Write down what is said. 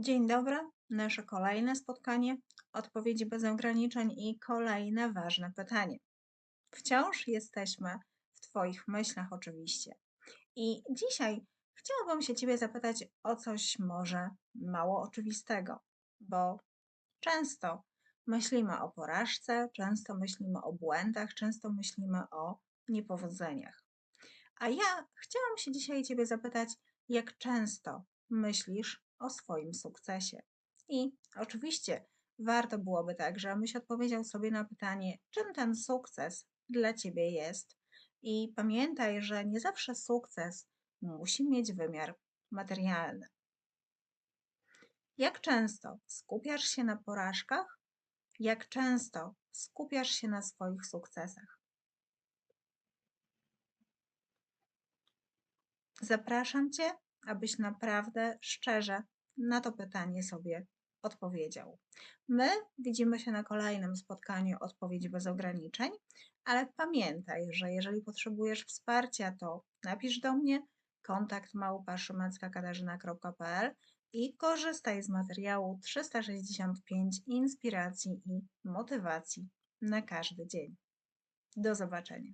Dzień dobry, nasze kolejne spotkanie, odpowiedzi bez ograniczeń i kolejne ważne pytanie. Wciąż jesteśmy w Twoich myślach, oczywiście. I dzisiaj chciałabym się Ciebie zapytać o coś może mało oczywistego, bo często myślimy o porażce, często myślimy o błędach, często myślimy o niepowodzeniach. A ja chciałam się dzisiaj Ciebie zapytać, jak często myślisz o swoim sukcesie? I oczywiście warto byłoby także, abyś odpowiedział sobie na pytanie, czym ten sukces dla Ciebie jest. I pamiętaj, że nie zawsze sukces musi mieć wymiar materialny. Jak często skupiasz się na porażkach? Jak często skupiasz się na swoich sukcesach? Zapraszam Cię, abyś naprawdę szczerze na to pytanie sobie odpowiedział. My widzimy się na kolejnym spotkaniu Odpowiedzi bez ograniczeń, ale pamiętaj, że jeżeli potrzebujesz wsparcia, to napisz do mnie kontakt małpa.szymackakatarzyna.pl i korzystaj z materiału 365 inspiracji i motywacji na każdy dzień. Do zobaczenia.